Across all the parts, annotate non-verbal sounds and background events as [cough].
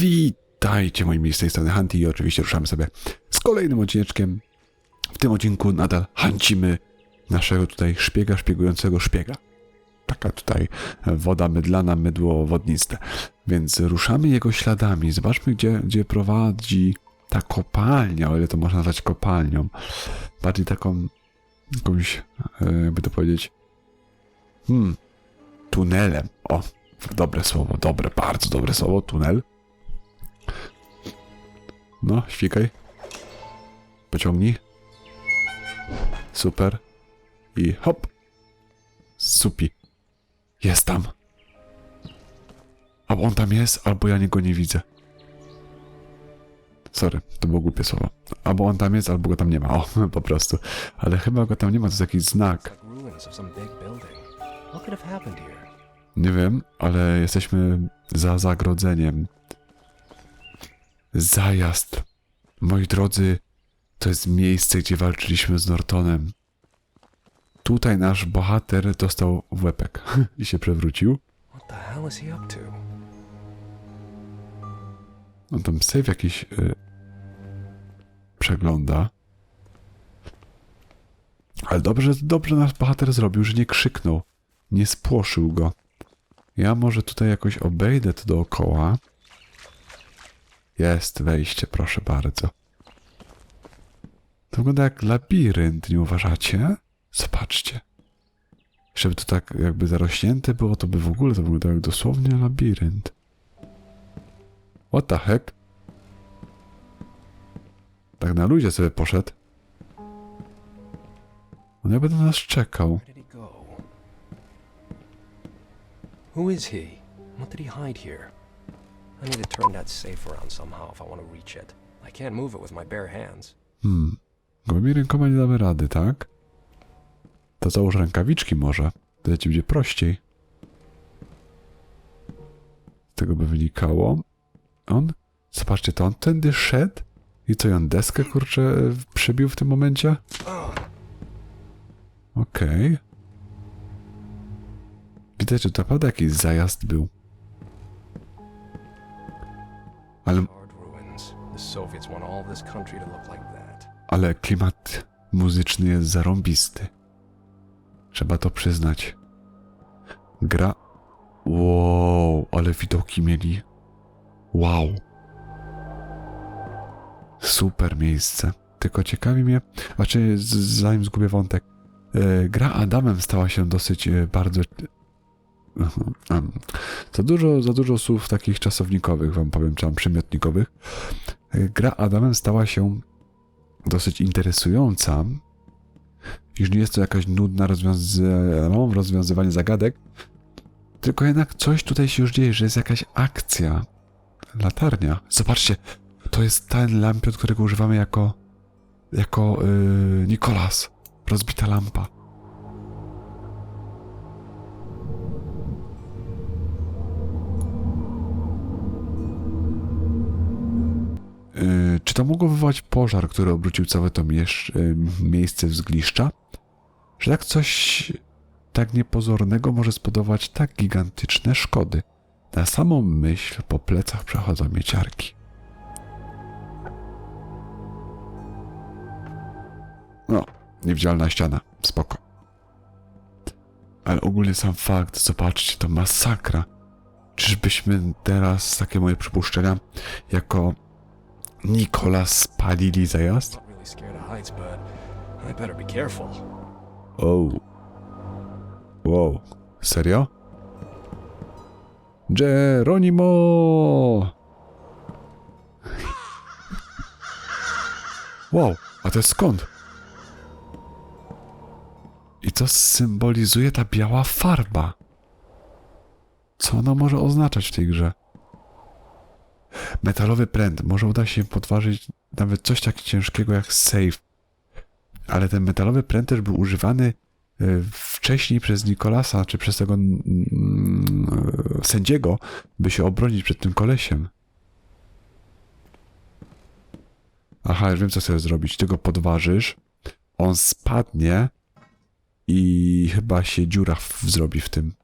Witajcie moi mili z tej strony Hunty i oczywiście ruszamy sobie z kolejnym odcineczkiem. W tym odcinku nadal hancimy naszego tutaj szpiega, szpiegującego szpiega. Taka tutaj woda mydlana, mydło wodniste. Więc ruszamy jego śladami. Zobaczmy, gdzie, gdzie prowadzi ta kopalnia, o ile to można nazwać kopalnią. Bardziej taką, jakąś, e, jakby to powiedzieć, hmm, tunelem. O, dobre słowo, dobre, bardzo dobre słowo, tunel. No, świkaj. Pociągnij. Super. I hop. Supi. Jest tam. Albo on tam jest, albo ja go nie widzę. Sorry, to było głupie słowo. Albo on tam jest, albo go tam nie ma. O, [laughs] po prostu. Ale chyba go tam nie ma, to jest jakiś znak. Nie wiem, ale jesteśmy za zagrodzeniem. Zajazd. Moi drodzy, to jest miejsce, gdzie walczyliśmy z Nortonem. Tutaj nasz bohater dostał w łepek [laughs] i się przewrócił. What the hell is he up to? On tam save jakiś y, przegląda. Ale dobrze, dobrze nasz bohater zrobił, że nie krzyknął. Nie spłoszył go. Ja może tutaj jakoś obejdę to dookoła. Jest wejście, proszę bardzo. To wygląda jak labirynt, nie uważacie? Zobaczcie. Żeby to tak jakby zarośnięte było, to by w ogóle to wyglądało jak dosłownie labirynt. What the heck? Tak na ludzie sobie poszedł. On jakby na nas czekał. Who is he? I need to turn that safe around somehow if I want to reach it. I can't move it with my bare hands. Hmm. Gołymi rękoma nie damy rady, tak? To załóż rękawiczki może. To ci będzie prościej. Z tego by wynikało. On? Zobaczcie, to on tędy szedł? I co, on deskę, kurczę, przebił w tym momencie? Okej. Widać, że to naprawdę jakiś zajazd był. That. ale klimat muzyczny jest zarąbisty. Trzeba to przyznać. Gra. Wow, ale widoki mieli. Wow. Super miejsce. Tylko ciekawi mnie, znaczy zanim zgubię wątek, e, gra Adamem stała się dosyć e, bardzo. Em, Za dużo, za dużo słów takich czasownikowych, wam powiem, czy tam przymiotnikowych. Gra Adamem stała się dosyć interesująca, iż nie jest to jakaś nudna rozwiązy- rozwiązywanie zagadek, tylko jednak coś tutaj się już dzieje, że jest jakaś akcja. Latarnia. Zobaczcie, to jest ten lampion, którego używamy jako jako yy, Nikolas. Rozbita lampa. Czy to mogło wywołać pożar, który obrócił całe to yy, miejsce w zgliszcza? Że tak coś tak niepozornego może spodować tak gigantyczne szkody? Na samą myśl po plecach przechodzą mieciarki. No, niewidzialna ściana. Spoko. Ale ogólnie sam fakt, zobaczcie, to masakra. Czyżbyśmy teraz, takie moje przypuszczenia, jako Nikolas spalili zajazd? I'm really scared of heights, but I better be careful. O. Wow. Serio? Geronimo! Wow, a to jest skąd? I co symbolizuje ta biała farba? Co ona może oznaczać w tej grze? Metalowy pręt. Może uda się podważyć nawet coś tak ciężkiego jak safe. Ale ten metalowy pręt też był używany e, wcześniej przez Nikolasa, czy przez tego mm, e, sędziego, by się obronić przed tym kolesiem. Aha, już wiem, co chcę zrobić. Ty go podważysz, on spadnie i chyba się dziura w, zrobi w tym.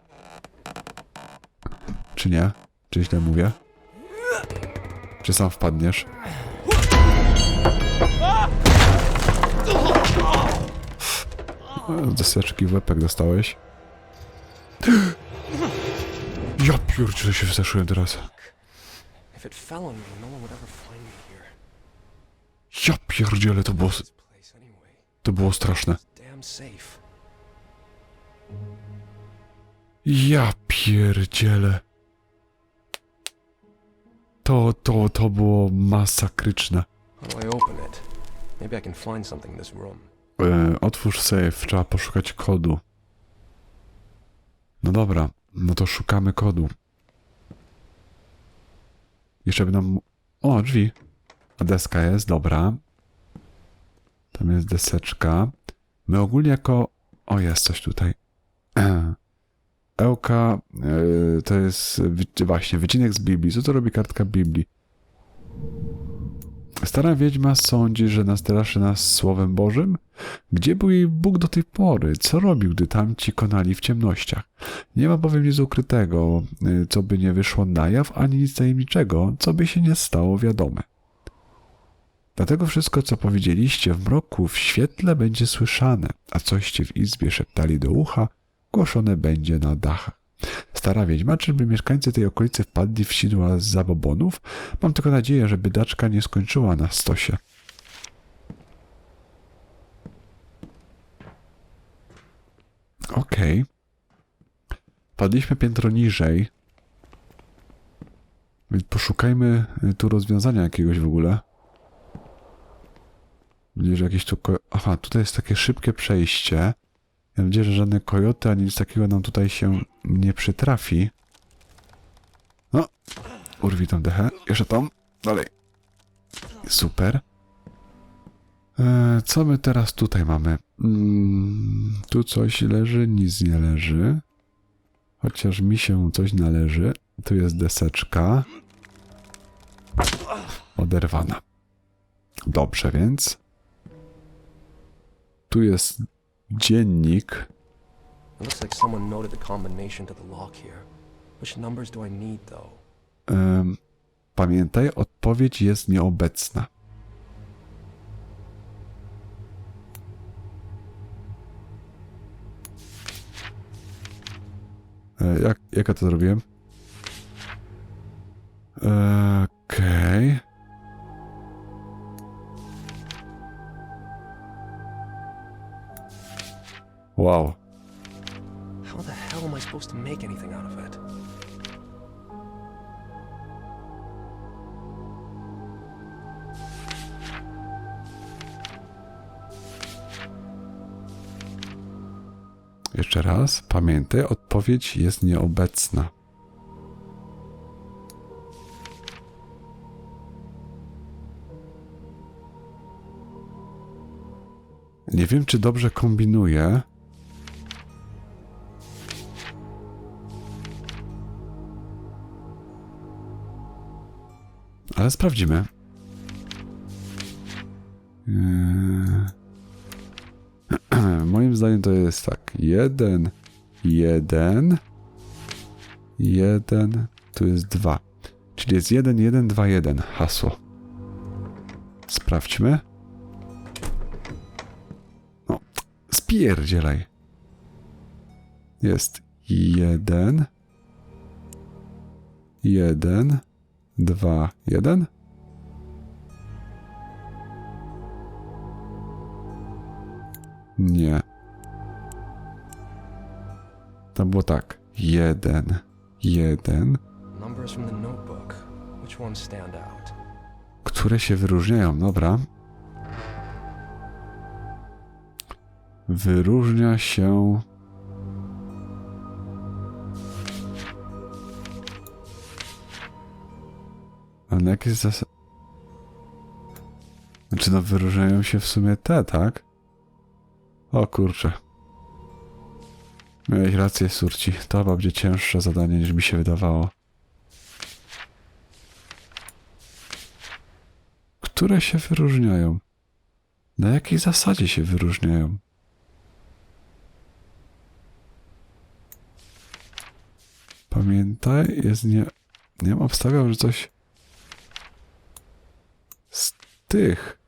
Czy nie? Czy źle mówię? Czy sam wpadniesz? Deseczki w łepek dostałeś. Ja pierdzielę się wzeszyłem teraz. Ja pierdzielę, to było, to było straszne. Ja pierdzielę. To, to, to było masakryczne. E, otwórz safe, trzeba poszukać kodu. No dobra, no to szukamy kodu. Jeszcze by nam... O, drzwi. A deska jest, dobra. Tam jest deseczka. My ogólnie jako... O, jest coś tutaj. [clears throat] Ełka e, to jest właśnie wycinek z Biblii. Co to robi kartka Biblii? Stara wiedźma sądzi, że nastraszy nas Słowem Bożym? Gdzie był jej Bóg do tej pory? Co robił, gdy tamci konali w ciemnościach? Nie ma bowiem nic ukrytego, y, co by nie wyszło na jaw, ani nic tajemniczego, co by się nie stało wiadome. Dlatego wszystko, co powiedzieliście w mroku, w świetle będzie słyszane, a coście w izbie szeptali do ucha, głoszone będzie na dachach. Stara wiedźma, czyżby mieszkańcy tej okolicy wpadli w sidła z zabobonów? Mam tylko nadzieję, że biedaczka nie skończyła na stosie. Okej. Padliśmy piętro niżej. Więc poszukajmy y, tu rozwiązania jakiegoś w ogóle. Będzie, że jakieś tu... Aha, tutaj jest takie szybkie przejście. Mam nadzieję, że żadne kojoty ani nic takiego nam tutaj się nie przytrafi. No, urwij tą dechę. Jeszcze tam. Dalej. Super. E, co my teraz tutaj mamy? Mm, tu coś leży, nic nie leży. Chociaż mi się coś należy. Tu jest deseczka. Oderwana. Dobrze, więc. Tu jest dziennik. It looks like someone noted the combination to the lock here. Which numbers do I need, though? Pamiętaj, odpowiedź jest nieobecna. E, Jak, jak ja to zrobiłem? E, Raz, pamiętaj, odpowiedź jest nieobecna. Nie wiem, czy dobrze kombinuję. Ale sprawdzimy. Eee... [clears throat] Moim zdaniem to jest tak. Jeden, jeden, jeden, tu jest dwa. Czyli jest jeden, jeden, dwa, jeden. Hasło. Sprawdźmy. No, spierdzielaj. Jest jeden, jeden, dwa, jeden. Nie. To było tak. Jeden, jeden, które się wyróżniają. Dobra. Wyróżnia się. A na jakie zasady. Znaczy, no, wyróżniają się w sumie te, tak? O kurczę. Miałeś rację, Surci. To będzie cięższe zadanie niż mi się wydawało. Które się wyróżniają? Na jakiej zasadzie się wyróżniają? Pamiętaj, jest nie... Nie wiem, obstawiał, że coś... tych.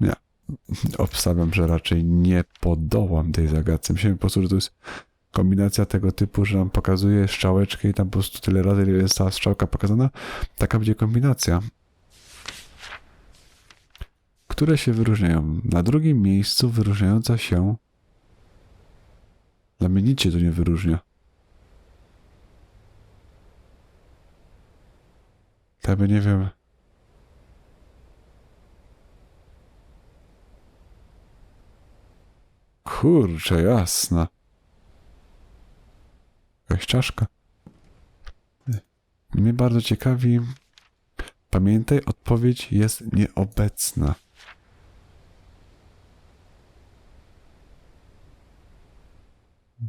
Nie. Obstawiam, że raczej nie podołam tej zagadce. Myślałem po prostu, że to jest kombinacja tego typu, że nam pokazuje strzałeczkę i tam po prostu tyle razy, ile jest ta strzałka pokazana. Taka będzie kombinacja. Które się wyróżniają. Na drugim miejscu wyróżniająca się. Dla mnie nic się tu nie wyróżnia. By nie wiem. Kurczę, jasna. Jakaś czaszka. Mnie bardzo ciekawi. Pamiętaj, odpowiedź jest nieobecna.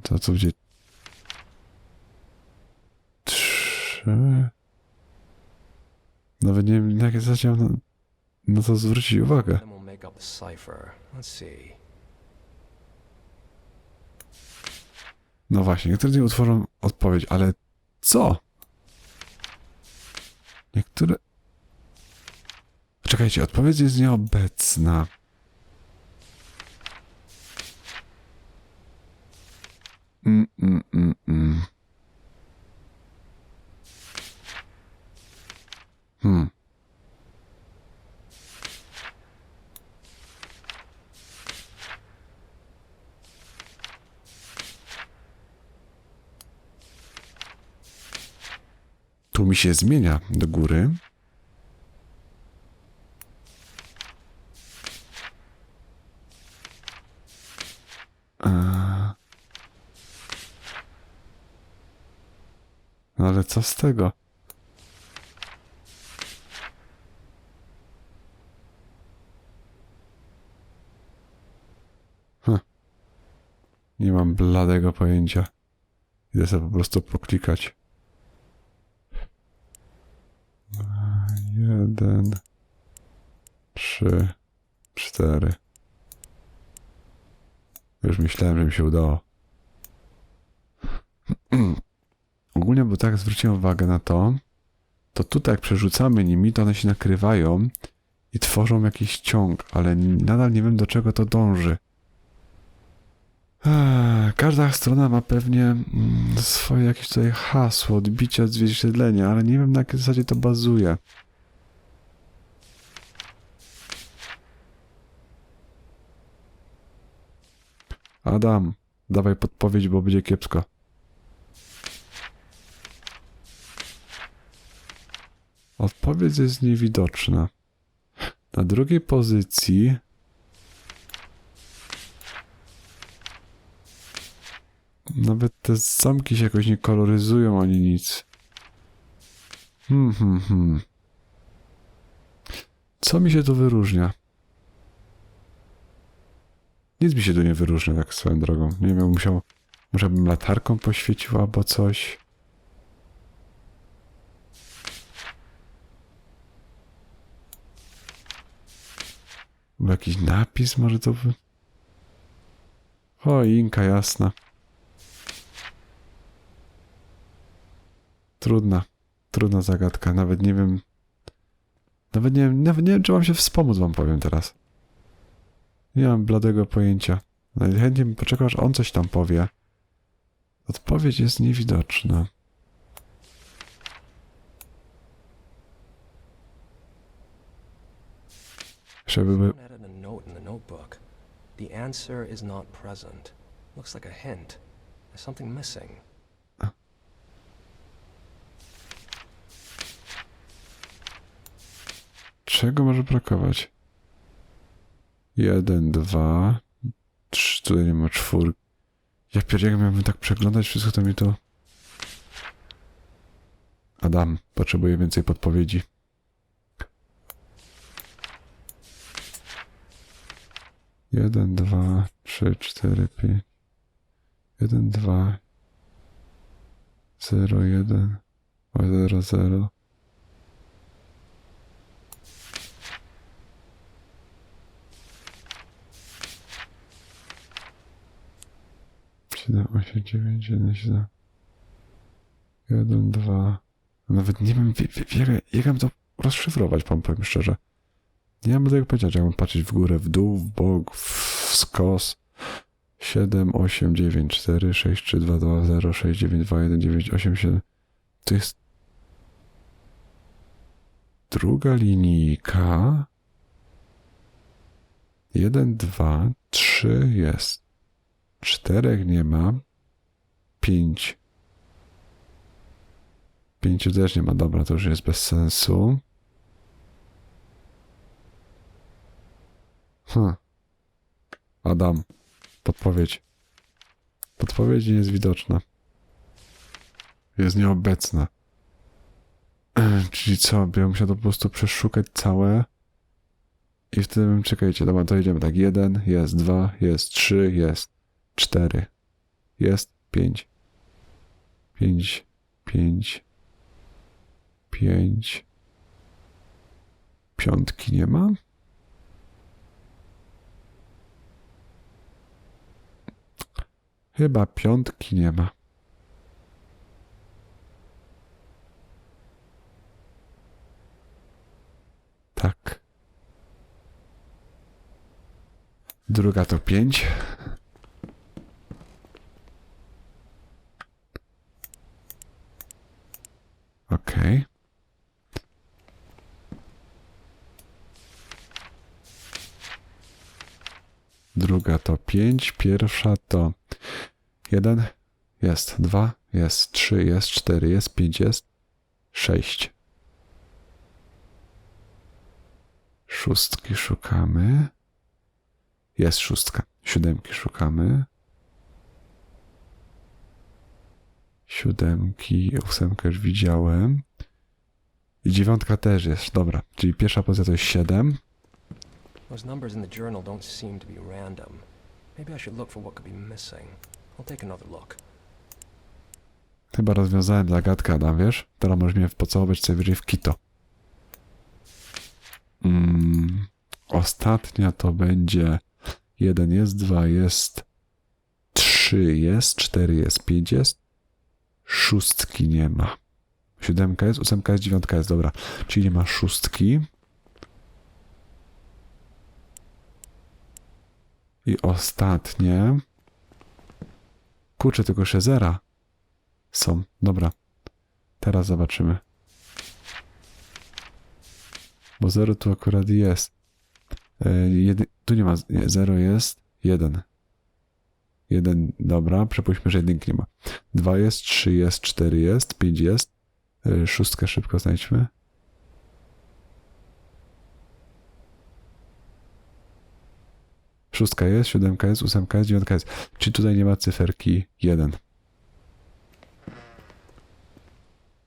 To co będzie? Trzy. Nawet nie wiem, zasadzie mam na, na to zwrócić uwagę. Let's see. No właśnie, niektóre nich utworzą odpowiedź, ale co? Niektóre. Czekajcie, odpowiedź jest nieobecna. Mm, mm, mm, mm. Hmm. Tu mi się zmienia do góry. No ale co z tego? Hm. Nie mam bladego pojęcia. Idę sobie po prostu poklikać. Jeden, trzy, cztery. Już myślałem, że mi się udało. [clears throat] Ogólnie, bo tak zwróciłem uwagę na to, to tutaj jak przerzucamy nimi, to one się nakrywają i tworzą jakiś ciąg, ale nadal nie wiem do czego to dąży. Każda strona ma pewnie mm, swoje jakieś tutaj hasło, odbicie, odzwierciedlenie, ale nie wiem na jakiej zasadzie to bazuje. Adam, dawaj podpowiedź, bo będzie kiepsko. Odpowiedź jest niewidoczna. Na drugiej pozycji nawet te zamki się jakoś nie koloryzują ani nic. Hmm, hmm, hmm. Co mi się tu wyróżnia? Nic mi się tu nie wyróżnia, tak swoją drogą. Nie wiem, musiał, może bym latarką poświecił albo coś. Albo jakiś napis może to wy... O, Inka jasna. Trudna, trudna zagadka. Nawet nie wiem. Nawet nie nawet nie wiem, czy mam się wspomóc, wam powiem teraz. Nie mam bladego pojęcia. Najchętniej bym poczekał, aż on coś tam powie. Odpowiedź jest niewidoczna. Żeby. The answer is not present. Looks like a hint. There's something missing. Czego może brakować? Jeden, dwa, trzy, tutaj nie ma czwór. Ja pierdzielę, jak miałbym tak przeglądać wszystko, to mi to... Adam, potrzebuję więcej podpowiedzi. Jeden, dwa, trzy, cztery, pięć. Jeden, dwa. Zero, jeden. O, zero, zero. 7, 8, 9, 1, 7. 1, 2. Nawet nie wiem, wie- wie- jak, jak mam to rozszyfrować, pan powiem szczerze. Nie mam tego powiedzieć, jak mam patrzeć w górę, w dół, w bok, w skos. 7, 8, 9, 4, 6, 3, 2, 2, 0, 6, 9, 2, 1, 9, 8, 7. To jest druga linijka. 1, 2, 3 jest. Czterech nie ma. Pięć. Pięciu też nie ma. Dobra, to już jest bez sensu. Hm. Adam. Podpowiedź. Podpowiedź nie jest widoczna. Jest nieobecna. [clears throat] Czyli co? Bym musiał to po prostu przeszukać całe. I wtedy czekajcie, dobra, to idziemy tak. Jeden, jest dwa, jest trzy, jest cztery, jest pięć. Pięć, pięć, pięć. Piątki nie ma. Chyba piątki nie ma. Tak. Druga to pięć. Okej. Druga to pięć. Pierwsza to jeden. Jest dwa. Jest trzy. Jest cztery. Jest pięć. Jest sześć. Szóstki szukamy. Jest szóstka. Siódemki szukamy. Siódemki, ósemkę już widziałem. I dziewiątka też jest. Dobra, czyli pierwsza pozycja to jest siedem. Those numbers in the journal don't seem to be random. Maybe I should look for what could be missing. I'll take another look. Chyba rozwiązałem zagadkę, Adam, wiesz? Teraz możesz mnie pocałować sobie wyżej w kito. Mm, ostatnia to będzie jeden jest, dwa jest, trzy jest, cztery jest, pięć jest, szóstki nie ma. Siódemka jest, ósemka jest, dziewiątka jest, dobra. Czyli nie ma szóstki. I ostatnie. Kurczę, tylko jeszcze zera są. Dobra. Teraz zobaczymy. Bo 0 tu akurat jest. E, jedy, tu nie ma. Nie, 0 jest. 1. 1, dobra. Przepuśćmy, że jedynki nie ma. 2 jest, 3 jest, 4 jest, 5 jest. E, szóstkę szybko znajdźmy. Szóstka jest, siódemka jest, ósemka jest, dziewiątka jest. Czy tutaj nie ma cyferki 1?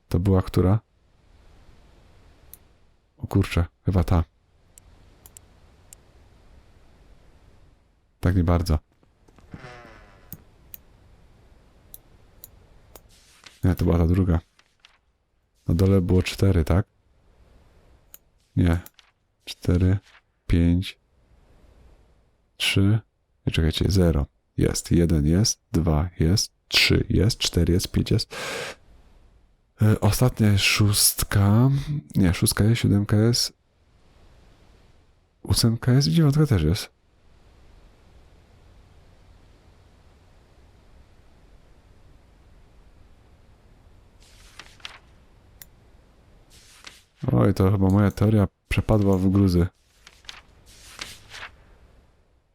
To była która? O kurczę, chyba ta. Tak nie bardzo. Nie, to była ta druga. Na dole było cztery, tak? Nie. Cztery, pięć, trzy. I czekajcie, zero. Jest. Jeden jest, dwa jest, trzy jest, cztery jest, pięć jest. E, Ostatnia jest szóstka. Nie, szóstka jest, siódemka jest. Ósemka jest i dziewiątka też jest. Oj, to chyba moja teoria przepadła w gruzy.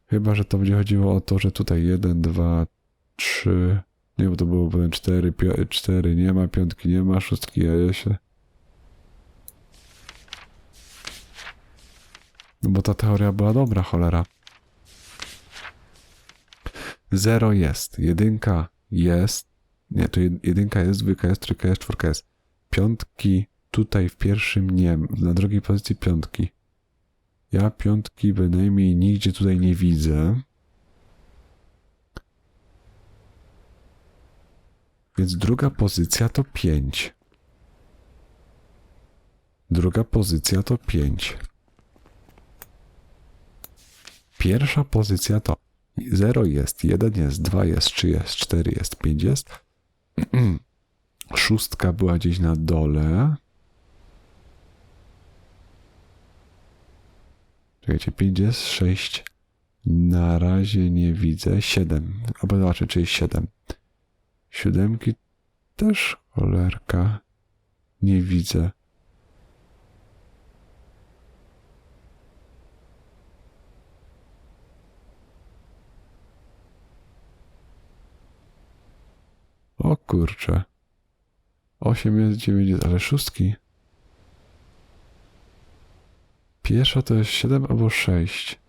Chyba, że to będzie chodziło o to, że tutaj jeden, dwa, trzy. Nie, bo to było potem cztery, pio- cztery nie ma, piątki nie ma, szóstki ja się. No bo ta teoria była dobra, cholera. Zero jest, jedynka jest. Nie, to jed- jedynka jest, dwójka jest, trójka jest, czwórka jest. Piątki tutaj w pierwszym nie, na drugiej pozycji piątki. Ja piątki bynajmniej nigdzie tutaj nie widzę. Więc druga pozycja to 5. Druga pozycja to 5. Pierwsza pozycja to 0 jest, 1 jest, 2 jest, 3 jest, 4 jest, 5 jest. [clears throat] Szóstka była gdzieś na dole. Czekajcie, 5 jest, 6. Na razie nie widzę. 7. Albo zobaczę, czy jest 7. Siódemki też cholerka. Nie widzę. O kurczę. 8 jest, 9 jest, ale szóstki. Pierwsza to jest 7 albo 6.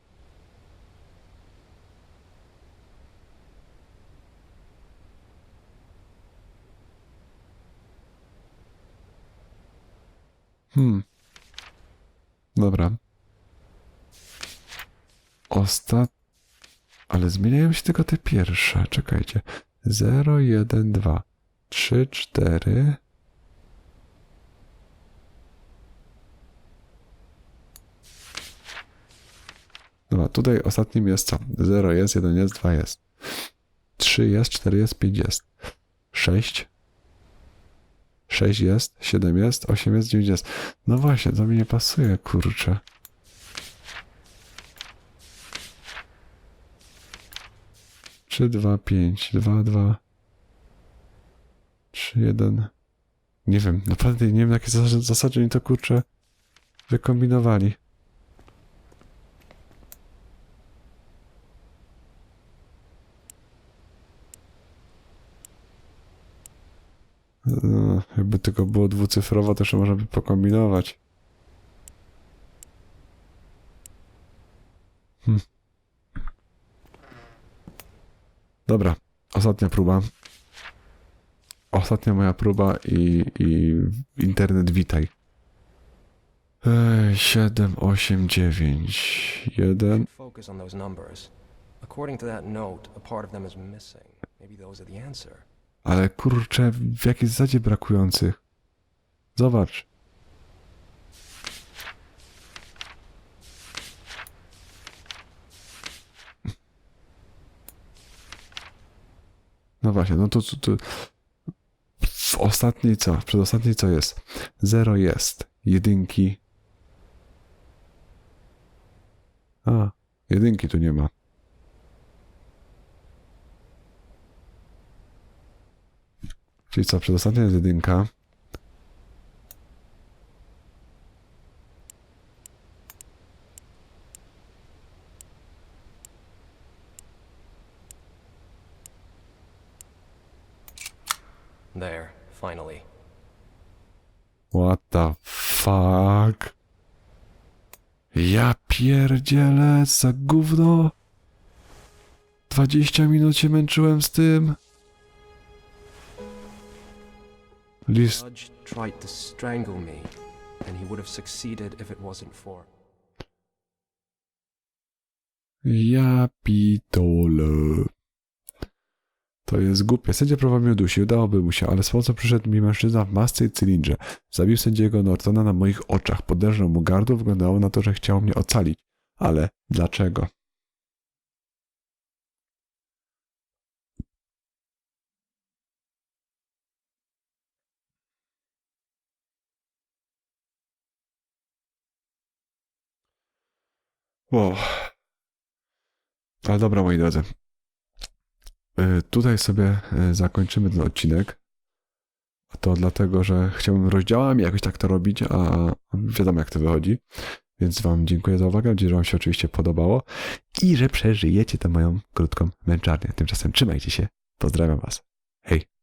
Hmm. Dobra. Ostat... Ale zmieniają się tylko te pierwsze. Czekajcie. 0, 1, 2, 3, 4. Dobra, tutaj ostatnim jest co? 0 jest, 1 jest, 2 jest. 3 jest, 4 jest, 5 jest. 6. 6 jest, 7 jest, 8 jest, 9 jest. No właśnie, to mi nie pasuje, kurczę. Trzy, dwa, pięć, dwa, dwa, trzy, jeden. Nie wiem, naprawdę nie wiem, na jakie zasadzie, zasadzie oni to kurczę wykombinowali. No, jakby tylko było dwucyfrowo, to jeszcze można by pokombinować. Hm. Dobra, ostatnia próba. Ostatnia moja próba i, i internet witaj. Ej, 7, 8, 9, 1. Focus on those numbers. According to that note, a part of them is missing. Maybe those are the answer. Ale kurczę, w jakiej zasadzie brakujących? Zobacz. No właśnie, no to, to, to w ostatniej co? W przedostatniej co jest? Zero jest. Jedynki. A, jedynki tu nie ma. Czyli co, przedostatnia jest jedynka. There, finally. What the fuck? Ja pierdzielę za gówno. 20 minut się męczyłem z tym. For. Ja pitole. To jest głupie. Sędzia prawa mnie udusił, udałoby mu się, ale z pomocą przyszedł mi mężczyzna w masce i cylindrze. Zabił sędziego Nortona na moich oczach, poderżnął mu gardło, wyglądało na to, że chciał mnie ocalić. Ale dlaczego? Wow. Ale dobra, moi drodzy. Y, Tutaj sobie y, zakończymy ten odcinek. To dlatego, że chciałbym rozdziałami jakoś tak to robić, a wiadomo jak to wychodzi. Więc Wam dziękuję za uwagę, nadzieję, że Wam się oczywiście podobało i że przeżyjecie tę moją krótką męczarnię. Tymczasem trzymajcie się. Pozdrawiam Was. Hej.